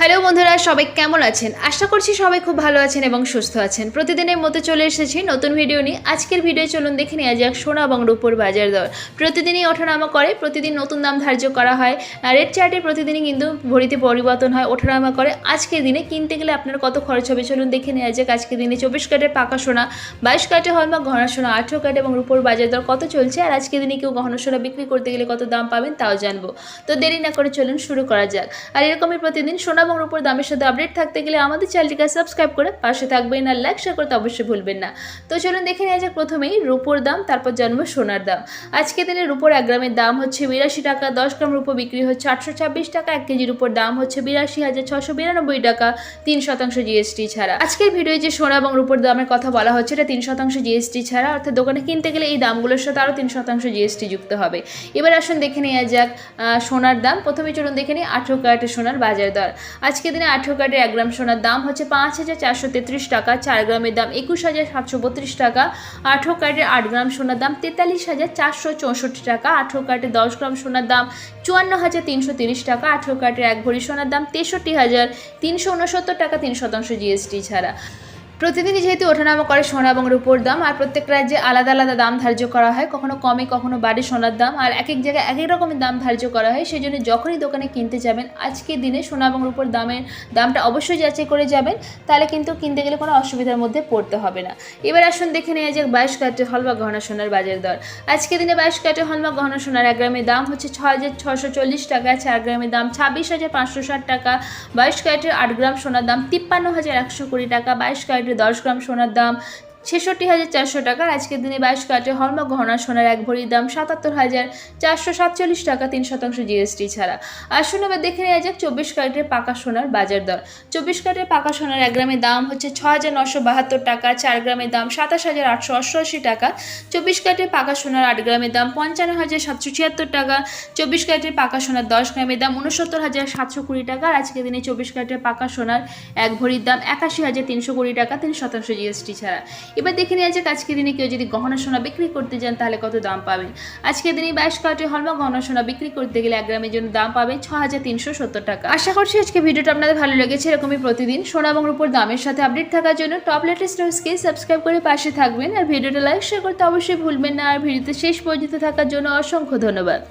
Hello বন্ধুরা, সবাই কেমন আছেন? আশা করছি সবাই খুব ভালো আছেন এবং সুস্থ আছেন। প্রতিদিনের মতো চলে এসেছি নতুন ভিডিও নিয়ে। আজকের ভিডিও চলুন দেখে নেওয়া যাক সোনা এবং রূপোর বাজার দর। প্রতিদিনই ওঠানামা করে, প্রতিদিন নতুন দাম ধার্য করা হয়। রেড চার্টে প্রতিদিনই কিন্তু ভরিতে পরিবর্তন হয়, ওঠানামা করে। আজকের দিনে কিনতে গেলে আপনার কত খরচ হবে? চলুন দেখে নেওয়া যাক আজকের দিনে চব্বিশ কাটের পাকা সোনা, বাইশ কাটে হলমার্ক, গহনা সোনা, আঠেরো কাটে এবং রূপোর বাজার দর কত চলছে? আর আজকের দিনে কেউ গহনা সোনা বিক্রি করতে গেলে কত দাম পাবেন? তাও জানব। তো দেরি না করে চলুন শুরু করা যাক। আর এরকমই প্রতিদিন সোনা এবং রূপোর দামের সাথে আপডেট থাকতে গেলে আমাদের চ্যানেলটিকে সাবস্ক্রাইব করে পাশে থাকবেন আর লাইক শেয়ার করতে অবশ্যই ভুলবেন না। তো চলুন দেখে নেওয়া যাক প্রথমেই রূপোর দাম, তারপর জানব সোনার দাম। আজকে দিনে রূপোর এক গ্রামের দাম হচ্ছে বিরাশি টাকা, দশ গ্রাম রূপো বিক্রি হচ্ছে আটশো ছাব্বিশ টাকা, এক কেজির উপর দাম হচ্ছে বিরাশি হাজার ছশো বিরানব্বই টাকা, তিন শতাংশ জিএসটি ছাড়া। আজকের ভিডিওয়ে যে সোনা এবং রূপোর দামের কথা বলা হচ্ছে, এটা তিন শতাংশ জিএসটি ছাড়া, অর্থাৎ দোকানে কিনতে গেলে এই দামগুলোর সাথে আরও তিন শতাংশ জিএসটি যুক্ত হবে। এবার আসুন দেখে নেওয়া যাক সোনার দাম। প্রথমে চলুন দেখে নিই আঠেরো ক্যারেটের সোনার বাজার দর। আজকে দিনে আঠেরো কার্ডের এক গ্রাম সোনার দাম হচ্ছে পাঁচ হাজার চারশো তেত্রিশ টাকা, চার গ্রামের দাম একুশ হাজার সাতশো বত্রিশ টাকা, আঠেরো কার্ডের আট গ্রাম সোনার দাম তেতাল্লিশ হাজার চারশো চৌষট্টি টাকা, আঠেরো কার্ডের দশ গ্রাম সোনার দাম চুয়ান্ন হাজার তিনশো তিরিশ টাকা, আঠেরো কার্ডের এক ভরি সোনার দাম তেষট্টি হাজার তিনশো উনসত্তর টাকা, তিন শতাংশ জিএসটি ছাড়া। প্রতিদিনই যেহেতু ওঠানামা করে সোনা এবং রূপোর দাম, আর প্রত্যেক রাজ্যে আলাদা আলাদা দাম ধার্য করা হয়, কখনো কমে, কখনো বাড়ে সোনার দাম, আর এক এক জায়গায় এক এক রকমের দাম ধার্য করা হয় সেই জন্য যখনই দোকানে কিনতে যাবেন আজকের দিনে সোনা এবং রূপোর দামের দামটা অবশ্যই যাচাই করে যাবেন, তাহলে কিন্তু কিনতে গেলে কোনো অসুবিধার মধ্যে পড়তে হবে না। এবার আসুন দেখে নেওয়া যাক বাইশ কাটের হল বা গহনা সোনার বাজার দর। আজকের দিনে বাইশ কাটের হল বা গহনা সোনার এক গ্রামের দাম হচ্ছে ছ হাজার ছশো চল্লিশ টাকা চার গ্রামের দাম ছাব্বিশ হাজার পাঁচশো ষাট টাকা। বাইশ ক্যারেটের আট গ্রাম সোনার দাম তিপ্পান্ন হাজার একশো কুড়ি টাকা, বাইশ ক্যারেটের দশ গ্রাম সোনার দাম ছেষট্টি হাজার চারশো টাকা আজকের দিনে বাইশ কাটে হলমা গহনা সোনার এক ভরির দাম সাতাত্তর হাজার চারশো সাতচল্লিশ টাকা, তিন শতাংশ জিএসটি ছাড়া। আসুন এবার দেখে নেওয়া যাক চব্বিশ ক্যারেটের পাকা সোনার বাজার দর। চব্বিশ ক্যারেটের পাকা সোনার এক গ্রামের দাম হচ্ছে ছ হাজার নশো বাহাত্তর টাকা, চার গ্রামের দাম সাতাশ হাজার আটশো অষ্টআশি টাকা। চব্বিশ ক্যারেটের পাকা সোনার আট গ্রামের দাম পঞ্চান্ন হাজার সাতশো ছিয়াত্তর টাকা। চব্বিশ ক্যারেটের পাকা সোনার দশ গ্রামের দাম উনসত্তর হাজার সাতশো কুড়ি টাকা আর আজকের দিনে চব্বিশ ক্যারেটের পাকা সোনার এক ভরির দাম একাশি হাজার তিনশো কুড়ি টাকা, তিন শতাংশ জিএসটি ছাড়া। এবার দেখে নেওয়া যাক, আজকের দিনে কেউ যদি গহনা সোনা বিক্রি করতে যান, তাহলে কত দাম পাবেন? আজকের দিনে বাইশ কার্টে হলমা গহনা সোনা বিক্রি করতে গেলে এক গ্রামের জন্য দাম পাবেন ছ হাজার তিনশো সত্তর টাকা। আশা করছি আজকে ভিডিওটা আপনাদের ভালো লেগেছে, এরকমই প্রতিদিন সোনা এবং রূপোর দামের সাথে আপডেট থাকার জন্য টপ লেটেস্ট নিউজকে সাবস্ক্রাইব করে পাশে থাকবেন। আর ভিডিওটা লাইক, শেয়ার করতে অবশ্যই ভুলবেন না। আর ভিডিওতে শেষ পর্যন্ত থাকার জন্য অসংখ্য ধন্যবাদ।